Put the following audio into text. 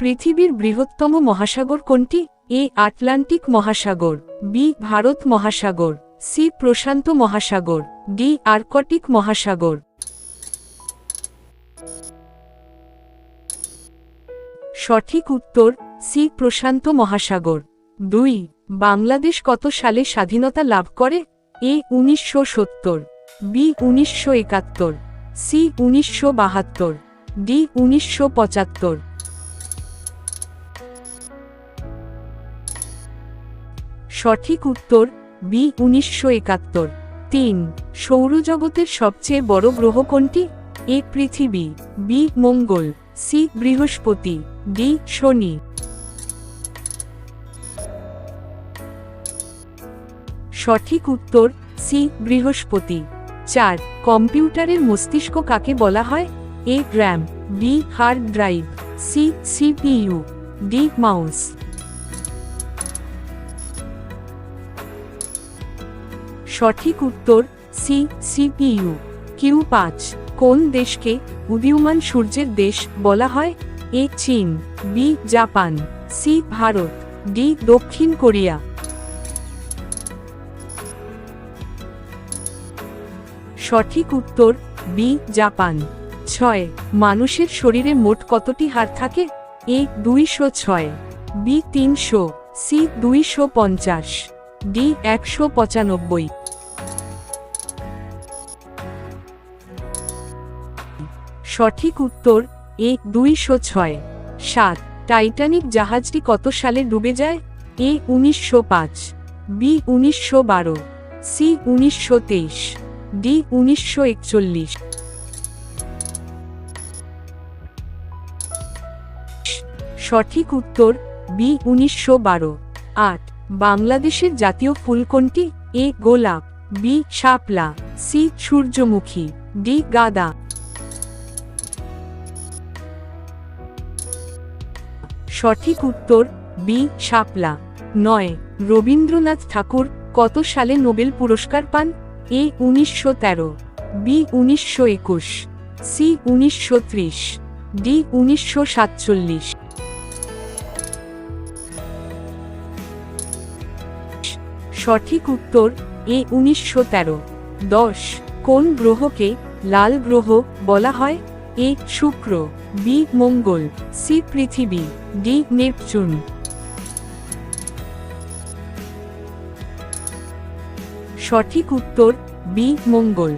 পৃথিবীর বৃহত্তম মহাসাগর কোনটি? এ, আটলান্টিক মহাসাগর, বি, ভারত মহাসাগর, সি, প্রশান্ত মহাসাগর, ডি, আর্কটিক মহাসাগর। সঠিক উত্তর, সি, প্রশান্ত মহাসাগর। দুই, বাংলাদেশ কত সালে স্বাধীনতা লাভ করে? এ, উনিশশো সত্তর, বি, উনিশশো একাত্তর, সি, উনিশশো বাহাত্তর, ডি, উনিশশো পঁচাত্তর। সঠিক উত্তর বি উনিশশো একাত্তর। তিন, সৌরজগতের সবচেয়ে বড় গ্রহ কোনটি? এ, পৃথিবী। বি মঙ্গল। সি বৃহস্পতি। ডি শনি। সঠিক উত্তর সি বৃহস্পতি। চার, কম্পিউটারের মস্তিষ্ক কাকে বলা হয়? A, RAM. B hard drive. C CPU D mouse. সঠিক উত্তর সি সিপিইউ কিউ পাঁচ, কোন দেশকে উদীয়মান সূর্যের দেশ বলা হয়? এ, চীন, B, Japan, C, Bharat, D, দক্ষিণ কোরিয়া। সঠিক উত্তর বি, জাপান। ছয়, মানুষের শরীরে মোট কতটি হাড় থাকে? এ, দুইশো ছয়, বি, তিনশো, সি, দুইশো পঞ্চাশ। ডি একশো পঁচানব্বই। সঠিক উত্তর এ দুইশো ছয়। সাত, টাইটানিক জাহাজটি কত সালে ডুবে যায়? এ উনিশশো পাঁচ। বি উনিশশো বারো। সি উনিশশো তেইশ। ডি উনিশশো একচল্লিশ। সঠিক উত্তর বি উনিশশো বারো। আট বাংলাদেশের জাতীয় ফুল কোনটি? এ, গোলাপ, বি, শাপলা, সি, সূর্যমুখী, ডি, গাদা। সঠিক উত্তর, বি, শাপলা। নয়, রবীন্দ্রনাথ ঠাকুর কত সালে নোবেল পুরস্কার পান? এ, উনিশশো তেরো, বি, উনিশশো একুশ, সি, উনিশশো ত্রিশ, ডি, উনিশশো সাতচল্লিশ। সঠিক উত্তর, এ উনিশশো তেরো। দশ, কোন গ্রহকে লাল গ্রহ বলা হয়? এ, শুক্র, বি, মঙ্গল, সি, পৃথিবী, ডি, নেপচুন। সঠিক উত্তর, বি, মঙ্গল।